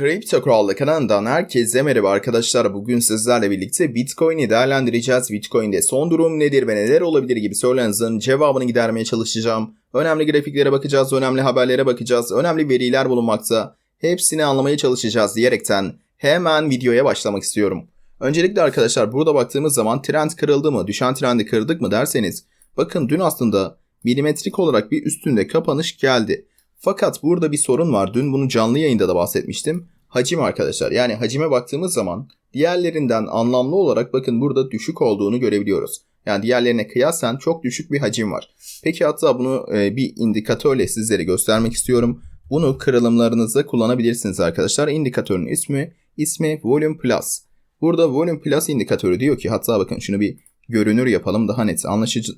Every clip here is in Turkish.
Kripto Kurallı kanalından herkese merhaba arkadaşlar. Bugün sizlerle birlikte Bitcoin'i değerlendireceğiz. Bitcoin'de son durum nedir ve neler olabilir gibi sorularınızın cevabını gidermeye çalışacağım. Önemli grafiklere bakacağız, önemli haberlere bakacağız, önemli veriler bulunmakta. Hepsini anlamaya çalışacağız diyerekten hemen videoya başlamak istiyorum. Öncelikle arkadaşlar burada baktığımız zaman trend kırıldı mı, düşen trendi kırdık mı derseniz bakın dün aslında milimetrik olarak bir üstünde kapanış geldi. Fakat burada bir sorun var. Dün bunu canlı yayında da bahsetmiştim. Hacim arkadaşlar. Yani hacime baktığımız zaman diğerlerinden anlamlı olarak bakın burada düşük olduğunu görebiliyoruz. Yani diğerlerine kıyasen çok düşük bir hacim var. Peki hatta bunu e, bir indikatörle sizlere göstermek istiyorum. Bunu kırılımlarınızda kullanabilirsiniz arkadaşlar. İndikatörün ismi ismi Volume Plus. Burada Volume Plus indikatörü diyor ki hatta bakın şunu bir görünür yapalım daha net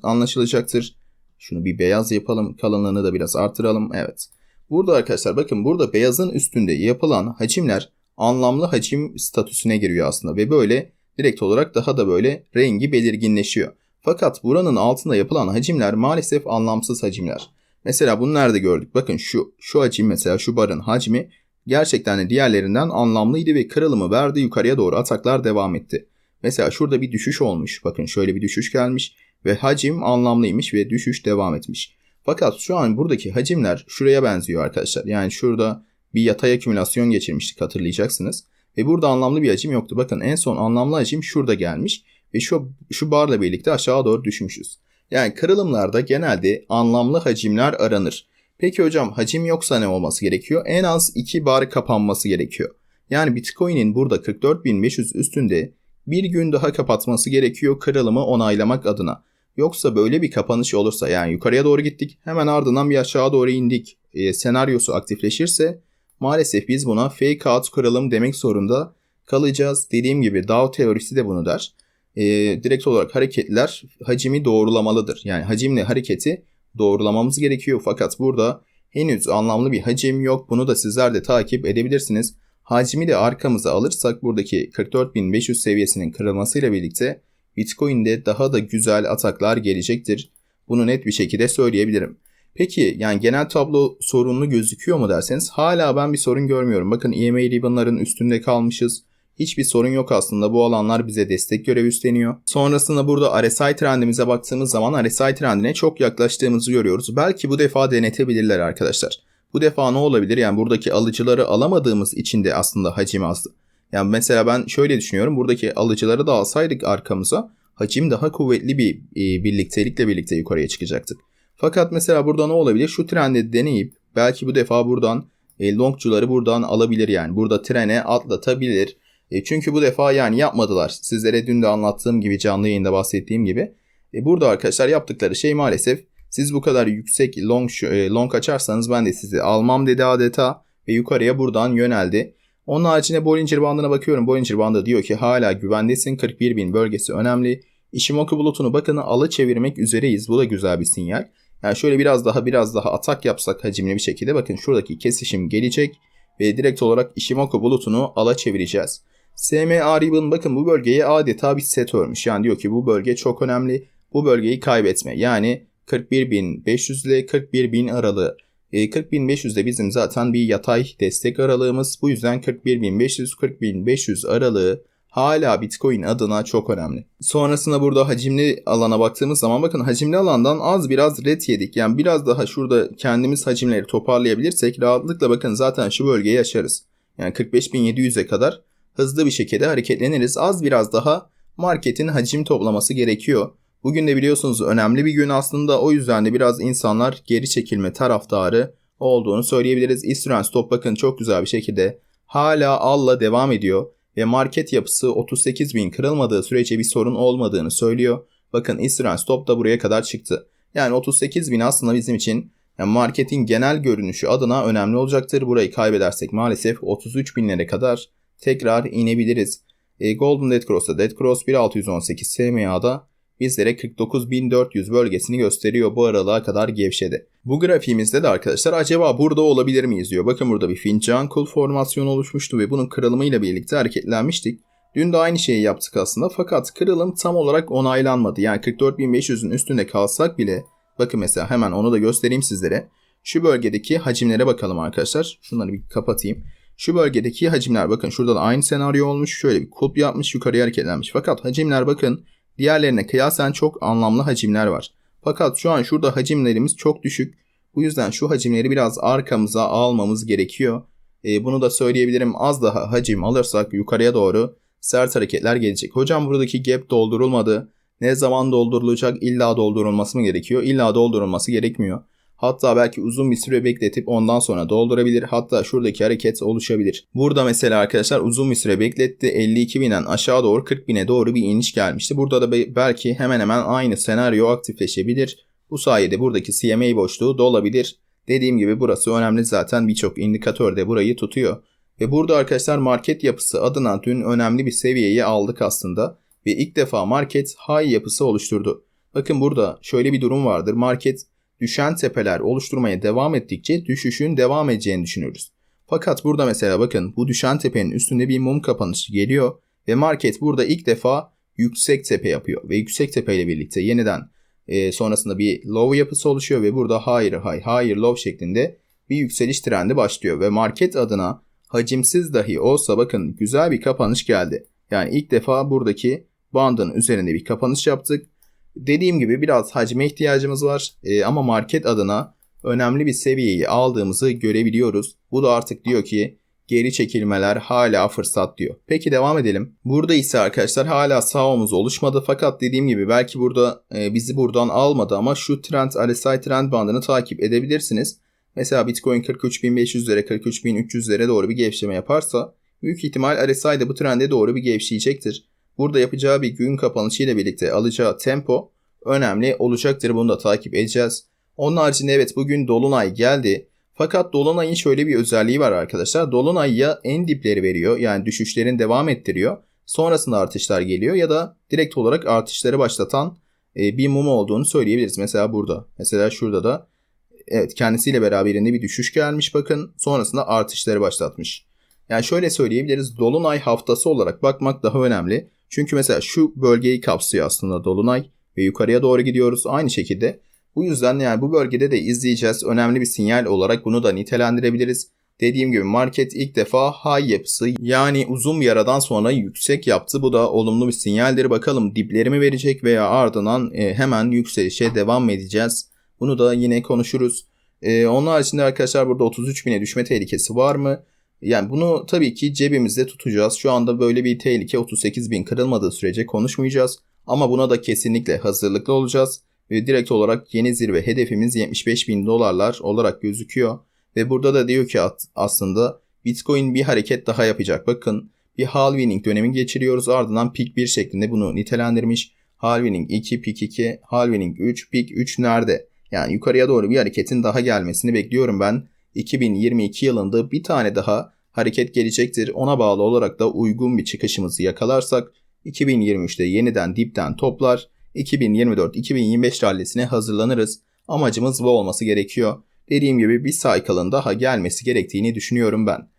anlaşılacaktır. Şunu bir beyaz yapalım. Kalınlığını da biraz artıralım. Evet. Burada arkadaşlar bakın burada beyazın üstünde yapılan hacimler anlamlı hacim statüsüne giriyor aslında ve böyle direkt olarak daha da böyle rengi belirginleşiyor. Fakat buranın altında yapılan hacimler maalesef anlamsız hacimler. Mesela bunu nerede gördük? Bakın şu şu hacim mesela şu barın hacmi gerçekten de diğerlerinden anlamlıydı ve kırılımı verdi yukarıya doğru ataklar devam etti. Mesela şurada bir düşüş olmuş. Bakın şöyle bir düşüş gelmiş ve hacim anlamlıymış ve düşüş devam etmiş. Fakat şu an buradaki hacimler şuraya benziyor arkadaşlar. Yani şurada bir yatay akümülasyon geçirmiştik hatırlayacaksınız. Ve burada anlamlı bir hacim yoktu. Bakın en son anlamlı hacim şurada gelmiş ve şu, şu barla birlikte aşağı doğru düşmüşüz. Yani kırılımlarda genelde anlamlı hacimler aranır. Peki hocam hacim yoksa ne olması gerekiyor? En az 2 bar kapanması gerekiyor. Yani Bitcoin'in burada 44.500 üstünde bir gün daha kapatması gerekiyor kırılımı onaylamak adına. Yoksa böyle bir kapanış olursa yani yukarıya doğru gittik hemen ardından bir aşağı doğru indik e, senaryosu aktifleşirse maalesef biz buna fake out kırılım demek zorunda kalacağız. Dediğim gibi Dow teorisi de bunu der. E, direkt olarak hareketler hacimi doğrulamalıdır. Yani hacimle hareketi doğrulamamız gerekiyor fakat burada henüz anlamlı bir hacim yok. Bunu da sizler de takip edebilirsiniz. Hacmi de arkamıza alırsak buradaki 44.500 seviyesinin kırılmasıyla birlikte Bitcoin'de daha da güzel ataklar gelecektir. Bunu net bir şekilde söyleyebilirim. Peki yani genel tablo sorunlu gözüküyor mu derseniz hala ben bir sorun görmüyorum. Bakın EMA ribbon'ların üstünde kalmışız. Hiçbir sorun yok aslında. Bu alanlar bize destek görevi üstleniyor. Sonrasında burada RSI trendimize baktığımız zaman RSI trendine çok yaklaştığımızı görüyoruz. Belki bu defa denetebilirler arkadaşlar. Bu defa ne olabilir? Yani buradaki alıcıları alamadığımız için de aslında hacim azdı. Yani mesela ben şöyle düşünüyorum. Buradaki alıcıları da alsaydık arkamıza hacim daha kuvvetli bir e, birliktelikle birlikte yukarıya çıkacaktık. Fakat mesela burada ne olabilir? Şu trendi deneyip belki bu defa buradan e, longcuları buradan alabilir yani. Burada trene atlatabilir. E, çünkü bu defa yani yapmadılar. Sizlere dün de anlattığım gibi canlı yayında bahsettiğim gibi. E, burada arkadaşlar yaptıkları şey maalesef siz bu kadar yüksek long, e, long açarsanız ben de sizi almam dedi adeta ve yukarıya buradan yöneldi. Onun haricinde Bollinger bandına bakıyorum. Bollinger bandı diyor ki hala güvendesin. 41 bin bölgesi önemli. Ishimoku bulutunu bakın alı çevirmek üzereyiz. Bu da güzel bir sinyal. Yani şöyle biraz daha biraz daha atak yapsak hacimli bir şekilde bakın şuradaki kesişim gelecek ve direkt olarak Ishimoku bulutunu ala çevireceğiz. SMA Ribbon bakın bu bölgeyi adeta bir set örmüş. Yani diyor ki bu bölge çok önemli. Bu bölgeyi kaybetme. Yani 41.500 ile 41.000 aralığı. 40.500 de bizim zaten bir yatay destek aralığımız. Bu yüzden 41.500-40.500 aralığı hala Bitcoin adına çok önemli. Sonrasında burada hacimli alana baktığımız zaman bakın hacimli alandan az biraz red yedik. Yani biraz daha şurada kendimiz hacimleri toparlayabilirsek rahatlıkla bakın zaten şu bölgeyi yaşarız. Yani 45.700'e kadar hızlı bir şekilde hareketleniriz. Az biraz daha marketin hacim toplaması gerekiyor. Bugün de biliyorsunuz önemli bir gün aslında o yüzden de biraz insanlar geri çekilme taraftarı olduğunu söyleyebiliriz. Eastern Stop bakın çok güzel bir şekilde hala alla devam ediyor ve market yapısı 38 bin kırılmadığı sürece bir sorun olmadığını söylüyor. Bakın Eastern Stop da buraya kadar çıktı. Yani 38 bin aslında bizim için yani marketin genel görünüşü adına önemli olacaktır. Burayı kaybedersek maalesef 33 binlere kadar tekrar inebiliriz. E, Golden Dead Cross'ta Dead Cross 1618 SMA'da bizlere 49.400 bölgesini gösteriyor bu aralığa kadar gevşedi. Bu grafiğimizde de arkadaşlar acaba burada olabilir miyiz diyor. Bakın burada bir fincan kul formasyonu oluşmuştu ve bunun kırılımıyla birlikte hareketlenmiştik. Dün de aynı şeyi yaptık aslında fakat kırılım tam olarak onaylanmadı. Yani 44.500'ün üstünde kalsak bile bakın mesela hemen onu da göstereyim sizlere. Şu bölgedeki hacimlere bakalım arkadaşlar. Şunları bir kapatayım. Şu bölgedeki hacimler bakın şurada da aynı senaryo olmuş. Şöyle bir kulp yapmış yukarıya hareketlenmiş. Fakat hacimler bakın diğerlerine kıyasen çok anlamlı hacimler var. Fakat şu an şurada hacimlerimiz çok düşük. Bu yüzden şu hacimleri biraz arkamıza almamız gerekiyor. E, bunu da söyleyebilirim. Az daha hacim alırsak yukarıya doğru sert hareketler gelecek. Hocam buradaki gap doldurulmadı. Ne zaman doldurulacak? İlla doldurulması mı gerekiyor? İlla doldurulması gerekmiyor. Hatta belki uzun bir süre bekletip ondan sonra doldurabilir. Hatta şuradaki hareket oluşabilir. Burada mesela arkadaşlar uzun bir süre bekletti. 52 binden aşağı doğru 40 bine doğru bir iniş gelmişti. Burada da belki hemen hemen aynı senaryo aktifleşebilir. Bu sayede buradaki CMA boşluğu dolabilir. Dediğim gibi burası önemli zaten birçok indikatör de burayı tutuyor. Ve burada arkadaşlar market yapısı adına dün önemli bir seviyeyi aldık aslında. Ve ilk defa market high yapısı oluşturdu. Bakın burada şöyle bir durum vardır. Market düşen tepeler oluşturmaya devam ettikçe düşüşün devam edeceğini düşünürüz. Fakat burada mesela bakın bu düşen tepenin üstünde bir mum kapanışı geliyor ve market burada ilk defa yüksek tepe yapıyor ve yüksek tepe ile birlikte yeniden e, sonrasında bir low yapısı oluşuyor ve burada higher high higher low şeklinde bir yükseliş trendi başlıyor ve market adına hacimsiz dahi olsa bakın güzel bir kapanış geldi. Yani ilk defa buradaki bandın üzerinde bir kapanış yaptık Dediğim gibi biraz hacme ihtiyacımız var e, ama market adına önemli bir seviyeyi aldığımızı görebiliyoruz. Bu da artık diyor ki geri çekilmeler hala fırsat diyor. Peki devam edelim. Burada ise arkadaşlar hala sağ omuz oluşmadı fakat dediğim gibi belki burada e, bizi buradan almadı ama şu trend RSI trend bandını takip edebilirsiniz. Mesela Bitcoin 43.500'lere 43.300'lere doğru bir gevşeme yaparsa büyük ihtimal RSI de bu trende doğru bir gevşeyecektir. Burada yapacağı bir gün kapanışı ile birlikte alacağı tempo önemli olacaktır. Bunu da takip edeceğiz. Onun haricinde evet bugün Dolunay geldi. Fakat Dolunay'ın şöyle bir özelliği var arkadaşlar. Dolunay ya en dipleri veriyor yani düşüşlerin devam ettiriyor. Sonrasında artışlar geliyor ya da direkt olarak artışları başlatan e, bir mum olduğunu söyleyebiliriz. Mesela burada. Mesela şurada da evet kendisiyle beraberinde bir düşüş gelmiş bakın. Sonrasında artışları başlatmış. Yani şöyle söyleyebiliriz. Dolunay haftası olarak bakmak daha önemli. Çünkü mesela şu bölgeyi kapsıyor aslında Dolunay ve yukarıya doğru gidiyoruz aynı şekilde. Bu yüzden yani bu bölgede de izleyeceğiz. Önemli bir sinyal olarak bunu da nitelendirebiliriz. Dediğim gibi market ilk defa high yapısı yani uzun bir aradan sonra yüksek yaptı. Bu da olumlu bir sinyaldir. Bakalım dipleri mi verecek veya ardından e, hemen yükselişe devam edeceğiz. Bunu da yine konuşuruz. E, onun haricinde arkadaşlar burada 33 bine düşme tehlikesi var mı? Yani bunu tabii ki cebimizde tutacağız. Şu anda böyle bir tehlike 38 bin kırılmadığı sürece konuşmayacağız. Ama buna da kesinlikle hazırlıklı olacağız. Ve direkt olarak yeni zirve hedefimiz 75 bin dolarlar olarak gözüküyor. Ve burada da diyor ki aslında Bitcoin bir hareket daha yapacak. Bakın bir halving dönemi geçiriyoruz ardından peak 1 şeklinde bunu nitelendirmiş. Halving 2, peak 2, halving 3, peak 3 nerede? Yani yukarıya doğru bir hareketin daha gelmesini bekliyorum ben. 2022 yılında bir tane daha hareket gelecektir. Ona bağlı olarak da uygun bir çıkışımızı yakalarsak 2023'te yeniden dipten toplar, 2024-2025 rallisine hazırlanırız. Amacımız bu olması gerekiyor. Dediğim gibi bir cycle'ın daha gelmesi gerektiğini düşünüyorum ben.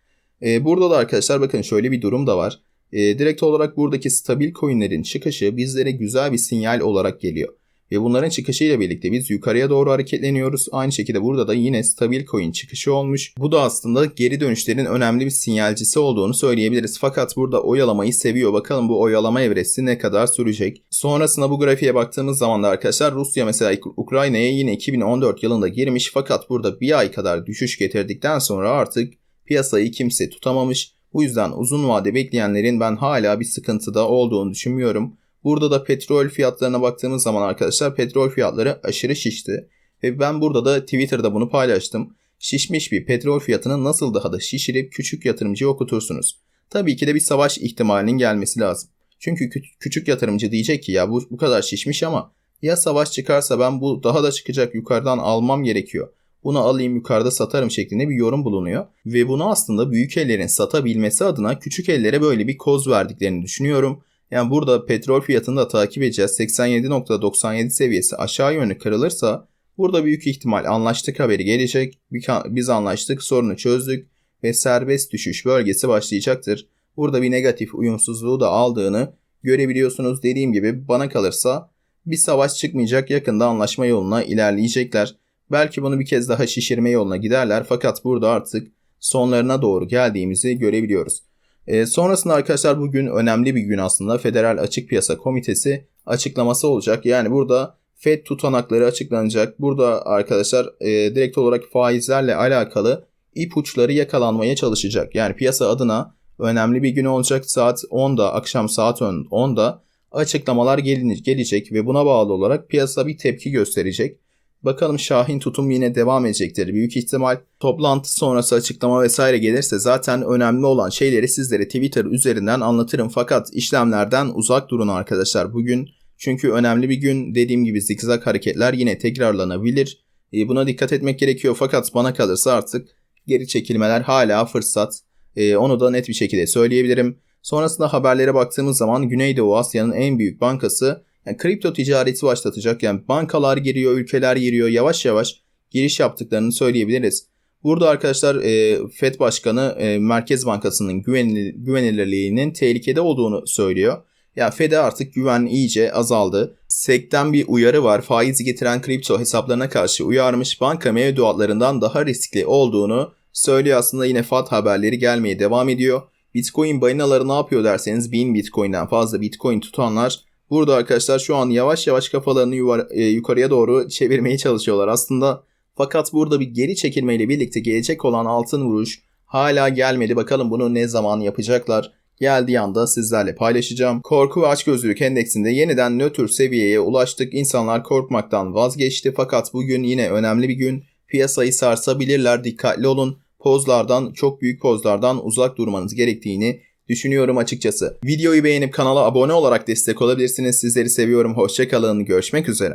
Ee, burada da arkadaşlar bakın şöyle bir durum da var. Ee, direkt olarak buradaki stabil coinlerin çıkışı bizlere güzel bir sinyal olarak geliyor. Ve bunların çıkışıyla birlikte biz yukarıya doğru hareketleniyoruz. Aynı şekilde burada da yine stabil coin çıkışı olmuş. Bu da aslında geri dönüşlerin önemli bir sinyalcisi olduğunu söyleyebiliriz. Fakat burada oyalamayı seviyor. Bakalım bu oyalama evresi ne kadar sürecek. Sonrasında bu grafiğe baktığımız zaman da arkadaşlar Rusya mesela Ukrayna'ya yine 2014 yılında girmiş. Fakat burada bir ay kadar düşüş getirdikten sonra artık piyasayı kimse tutamamış. Bu yüzden uzun vade bekleyenlerin ben hala bir sıkıntıda olduğunu düşünmüyorum. Burada da petrol fiyatlarına baktığımız zaman arkadaşlar petrol fiyatları aşırı şişti. Ve ben burada da Twitter'da bunu paylaştım. Şişmiş bir petrol fiyatını nasıl daha da şişirip küçük yatırımcıya okutursunuz? Tabii ki de bir savaş ihtimalinin gelmesi lazım. Çünkü küçük yatırımcı diyecek ki ya bu, bu kadar şişmiş ama ya savaş çıkarsa ben bu daha da çıkacak yukarıdan almam gerekiyor. Bunu alayım yukarıda satarım şeklinde bir yorum bulunuyor. Ve bunu aslında büyük ellerin satabilmesi adına küçük ellere böyle bir koz verdiklerini düşünüyorum. Yani burada petrol fiyatını da takip edeceğiz. 87.97 seviyesi aşağı yönlü kırılırsa burada büyük ihtimal anlaştık haberi gelecek. Biz anlaştık, sorunu çözdük ve serbest düşüş bölgesi başlayacaktır. Burada bir negatif uyumsuzluğu da aldığını görebiliyorsunuz. Dediğim gibi bana kalırsa bir savaş çıkmayacak yakında anlaşma yoluna ilerleyecekler. Belki bunu bir kez daha şişirme yoluna giderler fakat burada artık sonlarına doğru geldiğimizi görebiliyoruz. E, sonrasında arkadaşlar bugün önemli bir gün aslında. Federal Açık Piyasa Komitesi açıklaması olacak. Yani burada FED tutanakları açıklanacak. Burada arkadaşlar e, direkt olarak faizlerle alakalı ipuçları yakalanmaya çalışacak. Yani piyasa adına önemli bir gün olacak. Saat 10'da, akşam saat 10'da açıklamalar gelecek ve buna bağlı olarak piyasa bir tepki gösterecek. Bakalım Şahin tutum yine devam edecektir. Büyük ihtimal toplantı sonrası açıklama vesaire gelirse zaten önemli olan şeyleri sizlere Twitter üzerinden anlatırım. Fakat işlemlerden uzak durun arkadaşlar bugün. Çünkü önemli bir gün dediğim gibi zikzak hareketler yine tekrarlanabilir. E, Buna dikkat etmek gerekiyor fakat bana kalırsa artık geri çekilmeler hala fırsat. E, onu da net bir şekilde söyleyebilirim. Sonrasında haberlere baktığımız zaman Güneydoğu Asya'nın en büyük bankası yani kripto ticareti başlatacak. Yani bankalar giriyor, ülkeler giriyor. Yavaş yavaş giriş yaptıklarını söyleyebiliriz. Burada arkadaşlar e, FED Başkanı e, Merkez Bankası'nın güvenilir, güvenilirliğinin tehlikede olduğunu söylüyor. Ya FED'e artık güven iyice azaldı. SEC'ten bir uyarı var. Faiz getiren kripto hesaplarına karşı uyarmış banka mevduatlarından daha riskli olduğunu söylüyor. Aslında yine FAD haberleri gelmeye devam ediyor. Bitcoin balinaları ne yapıyor derseniz 1000 Bitcoin'den fazla Bitcoin tutanlar burada arkadaşlar şu an yavaş yavaş kafalarını yuvar- e, yukarıya doğru çevirmeye çalışıyorlar aslında. Fakat burada bir geri çekilmeyle birlikte gelecek olan altın vuruş hala gelmedi. Bakalım bunu ne zaman yapacaklar. Geldiği anda sizlerle paylaşacağım. Korku ve açgözlülük endeksinde yeniden nötr seviyeye ulaştık. İnsanlar korkmaktan vazgeçti fakat bugün yine önemli bir gün. Piyasayı sarsabilirler. Dikkatli olun. Pozlardan, çok büyük pozlardan uzak durmanız gerektiğini düşünüyorum açıkçası. Videoyu beğenip kanala abone olarak destek olabilirsiniz. Sizleri seviyorum. Hoşçakalın. Görüşmek üzere.